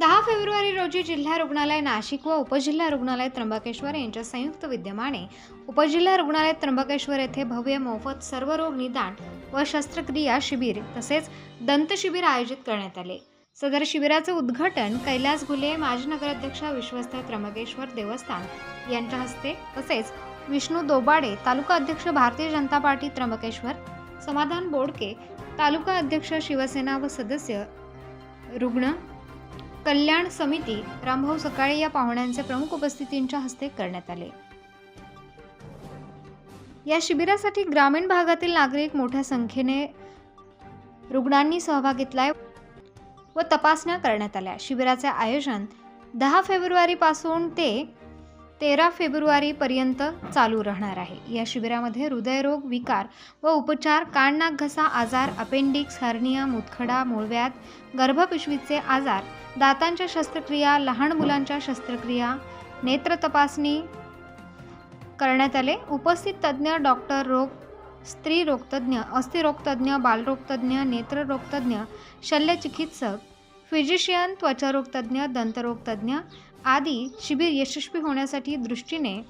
दहा फेब्रुवारी रोजी जिल्हा रुग्णालय नाशिक व उपजिल्हा रुग्णालय त्र्यंबकेश्वर यांच्या संयुक्त विद्यमाने उपजिल्हा रुग्णालय त्र्यंबकेश्वर येथे भव्य मोफत सर्वरोग निदान व शस्त्रक्रिया शिबिर तसेच दंत शिबिर आयोजित करण्यात आले. सदर शिबिराचे उद्घाटन कैलास घुले माजी नगराध्यक्ष विश्वस्त त्र्यंबकेश्वर देवस्थान यांच्या हस्ते तसेच विष्णू दोबाडे तालुका अध्यक्ष भारतीय जनता पार्टी त्र्यंबकेश्वर समाधान बोडके तालुका अध्यक्ष शिवसेना व सदस्य रुग्ण कल्याण समिती रामभाऊ सकाळे या पाहुण्यांचे प्रमुख उपस्थितींच्या हस्ते करण्यात आले. या शिबिरासाठी ग्रामीण भागातील नागरिक मोठ्या संख्येने रुग्णांनी सहभाग घेतलाय व तपासण्या करण्यात आल्या. शिबिराचे आयोजन दहा फेब्रुवारीपासून ते तेरा फेब्रुवारीपर्यंत चालू राहणार आहे. या शिबिरामध्ये हृदयरोग विकार व उपचार काननाक घसा आजार अपेंडिक्स हर्निया मुतखडा मुळव्यात गर्भपिशवीचे आजार दातांच्या शस्त्रक्रिया लहान मुलांच्या शस्त्रक्रिया नेत्र तपासणी करण्यात आले. उपस्थित तज्ज्ञ डॉक्टर रोग स्त्रीरोगतज्ञ अस्थिरोगतज्ञ बालरोगतज्ञ नेत्ररोगतज्ञ शल्यचिकित्सक फिजिशियन त्वचारोगतज्ञ दंतरोगतज्ञ आदी शिबिर यशस्वी होण्यासाठी दृष्टीने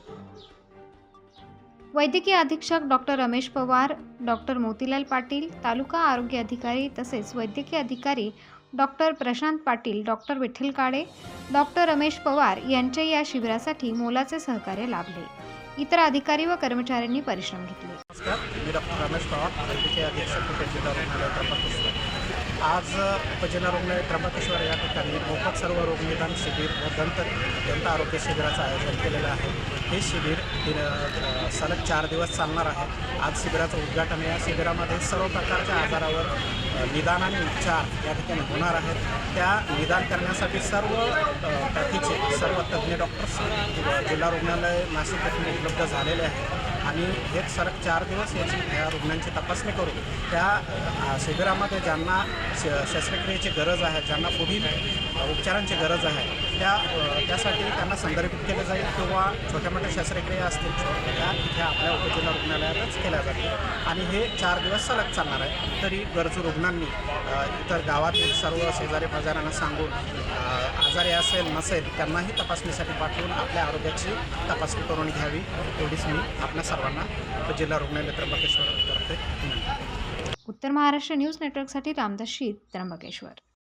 वैद्यकीय अधीक्षक डॉक्टर रमेश पवार डॉक्टर मोतीलाल पाटील तालुका आरोग्य अधिकारी तसेच वैद्यकीय अधिकारी doctor Prashant Patil doctor Vitthal Kale doctor Ramesh Pawar यांच्या या शिबिरासाठी मोलाचे सहकार्य लाभले. इतर अधिकारी व कर्मचाऱ्यांनी परिश्रम घेतले. आज उपजिल्हा रुग्णालय त्र्यंबकेश्वर या ठिकाणी मोफत सर्व रोगनिदान शिबिर व दंत दंत आरोग्य शिबिराचं आयोजन केलेलं आहे. हे शिबिर सलग चार दिवस चालणार आहे. आज शिबिराचं उद्घाटन या शिबिरामध्ये सर्व प्रकारच्या आजारावर निदान आणि उपचार या ठिकाणी होणार आहेत. त्या निदान करण्यासाठी सर्व पॅथीचे सर्व तज्ज्ञ डॉक्टर्स जिल्हा रुग्णालय नाशिक येथे उपलब्ध झालेले आहेत. आणि हे सलग चार दिवस याची या रुग्णांची तपासणी करून त्या शिबिरामध्ये ज्यांना श शस्त्रक्रियेची गरज आहे ज्यांना पुढील उपचारांची गरज आहे त्या त्यासाठी त्यांना संदर्भित केलं जाईल किंवा छोट्या मोठ्या शस्त्रक्रिया असतील त्या इथे आपल्या उपजिल्हा रुग्णालयातच केल्या जातील. आणि हे चार दिवस सलग चालणार आहे. तरी गरजू रुग्णांनी इतर गावातील सर्व शेजारी पाजाऱ्यांना सांगून आजारी असेल नसेल त्यांनाही तपासणीसाठी पाठवून आपल्या आरोग्याची तपासणी करून घ्यावी. एवढीच मी आपल्या सर्वांना जिल्हा रुग्णालय त्र्यंबकेश्वरतर्फे विनंती उत्तर महाराष्ट्र न्यूज नेटवर्कसाठी रामदास शीत त्र्यंबकेश्वर.